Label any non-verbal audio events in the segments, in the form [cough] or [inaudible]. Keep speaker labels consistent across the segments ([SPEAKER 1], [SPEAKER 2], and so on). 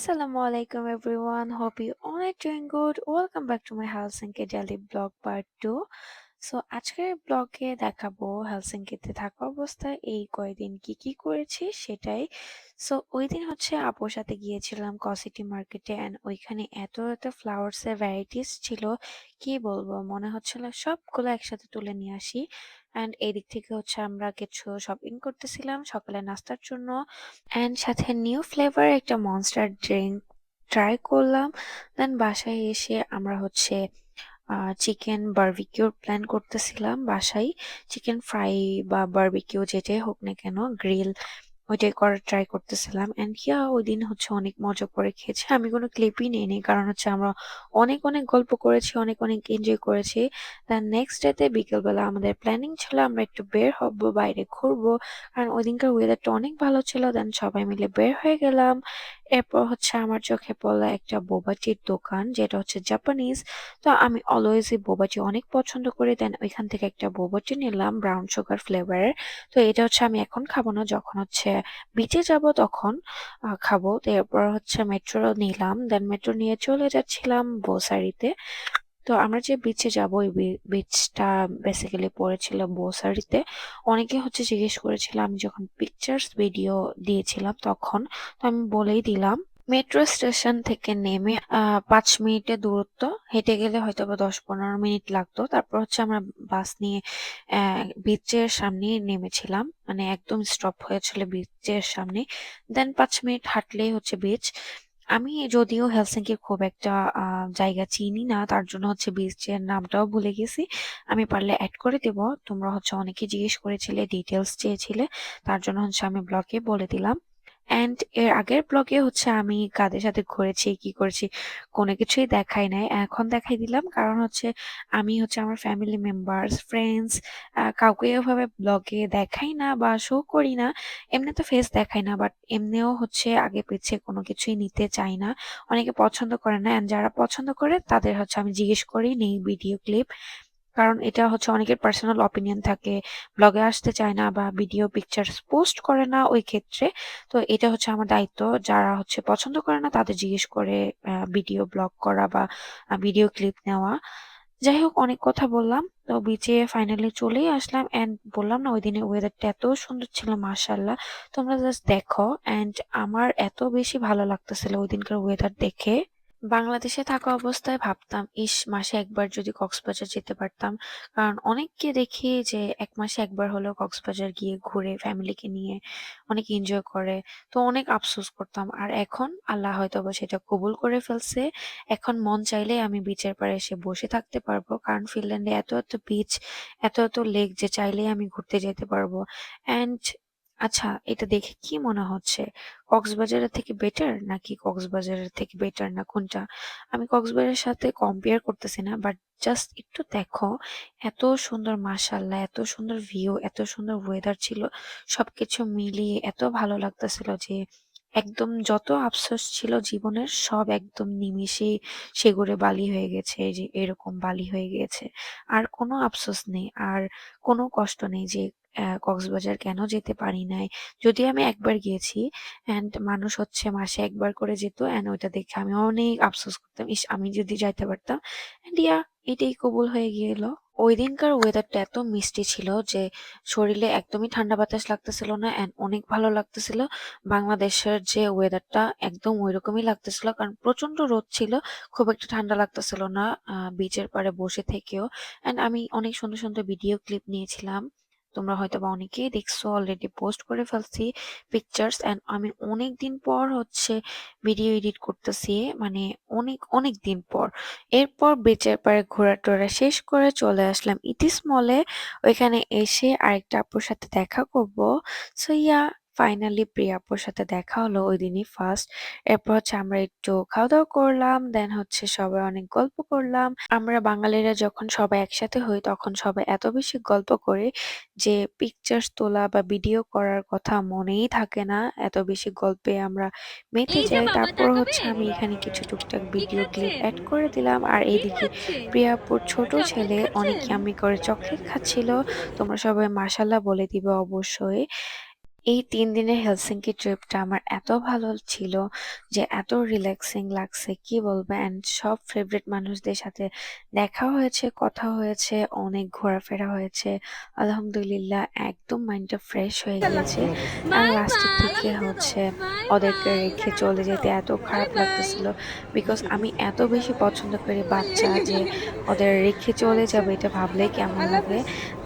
[SPEAKER 1] Alaikum, everyone. Hope you all are doing good. Welcome back to my Helsinki Daily Blog Part 2. So আজকের ব্লগে দেখাবো হেলসিঙ্কিতে থাকা অবস্থায় এই কয়দিন কি কি করেছি সেটাই সো ওই দিন হচ্ছে আপুর সাথে গিয়েছিলাম কসিটি মার্কেটে অ্যান্ড ওইখানে এত এত ফ্লাওয়ার্সের ভ্যারাইটিস ছিল কি বলব মনে হচ্ছিল সবগুলো একসাথে তুলে নিয়ে আসি অ্যান্ড এই দিক থেকে হচ্ছে আমরা কিছু শপিং করতেছিলাম সকালে নাস্তার জন্য। অ্যান্ড সাথে নিউ ফ্লেভার একটা মনস্টার ড্রিঙ্ক ট্রাই করলাম। দেন বাসায় এসে আমরা হচ্ছে চিকেন বার্বিকিউর প্ল্যান করতেছিলাম বাসায়। চিকেন ফ্রাই বা বার্বিকিউ যেটাই হোক না কেন গ্রিল ওইটাই করার ট্রাই করতেছিলাম। অ্যান্ড ইয়া ওই দিন হচ্ছে অনেক মজা করে খেয়েছি। আমি কোনো ক্লিপই নিইনি, কারণ হচ্ছে আমরা অনেক অনেক গল্প করেছি, অনেক অনেক এনজয় করেছি। দেন নেক্সট ডেতে বিকেলবেলা আমাদের প্ল্যানিং ছিল, আমরা একটু বের হব, বাইরে ঘুরবো। কারণ ওই দিনকার ওয়েদারটা অনেক ভালো ছিল দেন সবাই মিলে বের হয়ে গেলাম। এরপর হচ্ছে আমার চোখে পড়ল একটা বোবাটির দোকান, যেটা হচ্ছে জাপানিজ তো আমি অলওয়েজই বোবাটি অনেক পছন্দ করি। দেন ওইখান থেকে একটা বোবাটি নিলাম ব্রাউন সুগার ফ্লেভারের তো এটা হচ্ছে আমি এখন খাব না, যখন হচ্ছে বিচে যাব তখন খাব। তো এরপর হচ্ছে মেট্রো নিলাম দেন মেট্রো নিয়ে চলে যাচ্ছিলাম বোসারিতে। তো আমরা যে বিচে যাব, ওই বিচটা বেসিক্যালি পড়েছিল বোসারিতে। অনেকে হচ্ছে জিজ্ঞেস করেছিল, আমি যখন পিকচার্স ভিডিও দিয়েছিলাম তখন, তো আমি বলেই দিলাম মেট্রো স্টেশন থেকে নেমে পাঁচ মিনিটের দূরত্ব। হেঁটে গেলে হয়তো বা দশ পনেরো মিনিট লাগতো। তারপর হচ্ছে আমরা বাস নিয়ে বিচের সামনে নেমেছিলাম। মানে একদম স্টপ হয়েছিল বিচের সামনে। দেন পাঁচ মিনিট হাঁটলেই হচ্ছে বিচ আমি যদিও হেলসিঙ্কির খুব একটা জায়গা চিনি না, তার জন্য হচ্ছে বিচের নামটাও ভুলে গেছি। আমি পারলে অ্যাড করে দেব। তোমরা হচ্ছে অনেকে জিজ্ঞেস করেছিলে ডিটেলস চেয়েছিলে। তার জন্য হচ্ছে আমি ব্লগে বলে দিলাম। অ্যান্ড এর আগের ব্লগে হচ্ছে আমি কাদের সাথে ঘুরেছি, কি করেছি, কোনো কিছুই দেখাই নাই। এখন দেখাই দিলাম, কারণ হচ্ছে আমি হচ্ছে আমার ফ্যামিলি মেম্বার্স ফ্রেন্ডস কাউকে এভাবে ব্লগে দেখাই না বা শো করি না। এমনি তো ফেস দেখাই না বাট এমনিও হচ্ছে আগে পিছিয়ে কোনো কিছুই নিতে চাই না। অনেকে পছন্দ করে না অ্যান্ড যারা পছন্দ করে তাদের হচ্ছে আমি জিজ্ঞেস করি, নেই ভিডিও ক্লিপ কারণ এটা হচ্ছে অনেকের পার্সোনাল অপিনিয়ন থাকে। ব্লগে আসতে চায় না বা ভিডিও পিকচার্স পোস্ট করে না ওই ক্ষেত্রে। তো এটা হচ্ছে আমার দায়িত্ব। যারা হচ্ছে পছন্দ করে না তাদের জিজ্ঞেস করে ভিডিও ব্লগ করা বা ভিডিও ক্লিপ নেওয়া। যাই হোক, অনেক কথা বললাম। তো বিচে ফাইনালি চলেই আসলাম অ্যান্ড বললাম না ওই দিনের ওয়েদারটা এত সুন্দর ছিল মার্শাল্লাহ তোমরা জাস্ট দেখো অ্যান্ড আমার এত বেশি ভালো লাগতেছিল ওই দিনকার ওয়েদার দেখে। বাংলাদেশে থাকা অবস্থায় ভাবতাম, ইস, মাসে একবার যদি কক্সবাজার যেতে পারতাম। কারণ অনেককে দেখি যে এক মাসে একবার হলেও কক্সবাজার গিয়ে ঘুরে ফ্যামিলিকে নিয়ে অনেক এনজয় করে। তো অনেক আফসোস করতাম। আর এখন আল্লাহ হয়তো বা সেটা কবুল করে ফেলছে। এখন মন চাইলে আমি বিচের পাড়ে এসে বসে থাকতে পারব। কারণ ফিনল্যান্ডে এত এত বিচ এত এত লেক যে চাইলেই আমি ঘুরতে যেতে পারব। অ্যান্ড আচ্ছা এটা দেখে কি মনে হচ্ছে? কক্সবাজারের থেকে বেটার নাকি কক্সবাজারের থেকে বেটার না কোনটা? আমি কক্সবাজারের সাথে কম্পেয়ার করতেছি না বাট জাস্ট একটু দেখো, এত সুন্দর মাশাল্লাহ এত সুন্দর ভিউ এত সুন্দর ওয়েদার ছিল, সবকিছু মিলিয়ে এত ভালো লাগতেছিল যে একদম যত আফসোস ছিল জীবনের, সব একদম নিমিষেই সেগুড়ে বালি হয়ে গেছে যে এরকম বালি হয়ে গিয়েছে। আর কোনো আফসোস নেই, আর কোনো কষ্ট নেই যে কক্সবাজার কেন যেতে পারি নাই? যদি আমি একবার গিয়েছি অ্যান্ড মানুষ হচ্ছে মাসে একবার করে যেত অ্যান্ড ওইটা দেখে আমি অনেক আফসোস করতাম, ইস, আমি যদি যাইতে পারতাম। অ্যান্ড ইয়া এটাই কবুল হয়ে গেল। ওই দিনকার ওয়েদারটা এত মিষ্টি ছিল যে শরীরে একদমই ঠান্ডা বাতাস লাগতেছিল না অ্যান্ড অনেক ভালো লাগতেছিল। বাংলাদেশের যে ওয়েদারটা একদম ওই রকমই লাগতেছিল কারণ প্রচণ্ড রোদ ছিল, খুব একটা ঠান্ডা লাগতেছিল না বিচের পাড়ে বসে থেকেও। অ্যান্ড আমি অনেক সুন্দর সুন্দর ভিডিও ক্লিপ নিয়েছিলাম। তোমরা হয়তো বা অনেকেই দেখছ অলরেডি পোস্ট করে ফেলছি পিকচার্স অ্যান্ড আমি অনেক দিন পর হচ্ছে ভিডিও এডিট করতেছি মানে অনেক অনেক দিন পর। এরপর বেচের পারে ঘোরা টোরা শেষ করে চলে আসলাম ইটিস মলে ওইখানে এসে আরেকটা আপুর সাথে দেখা করব। সো ইয়া ফাইনালি প্রিয়া আপুর সাথে দেখা হলো ওই দিনই ফার্স্ট এরপর হচ্ছে আমরা একটু খাওয়া দাওয়া করলাম দেন হচ্ছে সবাই অনেক গল্প করলাম। আমরা বাঙালিরা যখন সবাই একসাথে হই তখন সবাই এত বেশি গল্প করে যে পিকচার্স তোলা বা ভিডিও করার কথা মনেই থাকে না। এত বেশি গল্পে আমরা মেতে যাই তারপর হচ্ছে আমি এখানে কিছু টুকটাক ভিডিও ক্লিপ অ্যাড করে দিলাম। আর এইদিকে প্রিয়াপুর ছোট ছেলে অনেক ইয়াম্মি করে চকলেট খাচ্ছিল। তোমরা সবাই মাসাল্লাহ বলে দিবে অবশ্যই। এই তিন দিনের হেলসিংকি ট্রিপটা আমার এত ভালো ছিল যে এত রিল্যাক্সিং লাগছে কি বলব? অ্যান্ড সব ফেভারিট মানুষদের সাথে দেখা হয়েছে কথা হয়েছে অনেক ঘোরাফেরা হয়েছে। আলহামদুলিল্লাহ একদম মাইন্ডটা ফ্রেশ হয়ে গিয়েছে। অ্যান্ড লাস্টের থেকে হচ্ছে ওদেরকে রেখে চলে যেতে এত খারাপ লাগতেছিল। বিকজ আমি এত বেশি পছন্দ করি বাচ্চা [laughs] যে ওদের রেখে চলে যাবে এটা ভাবলেই কেমন লাগে।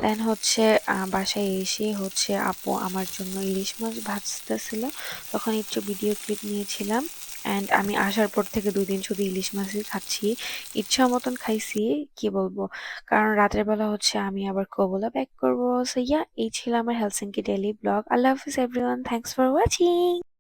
[SPEAKER 1] দেন হচ্ছে বাসায় এসে হচ্ছে আপু আমার জন্য ইলিশ মাছ ভাজতেছিল, তখন একটু ভিডিও ক্লিপ নিয়েছিলাম অ্যান্ড আমি আসার পর থেকে দুই দিন শুধু ইলিশ মাছই খাচ্ছি। ইচ্ছা মতন খাইছি, কি বলব? কারণ রাতের বেলা হচ্ছে আমি আবার কবলা ব্যাক করব। সো ইয়া এই ছিল আমার হেলসিঙ্কি ডেলি ব্লগ আল্লাহ হাফিজ এভরিওয়ান থ্যাংকস ফর ওয়াচিং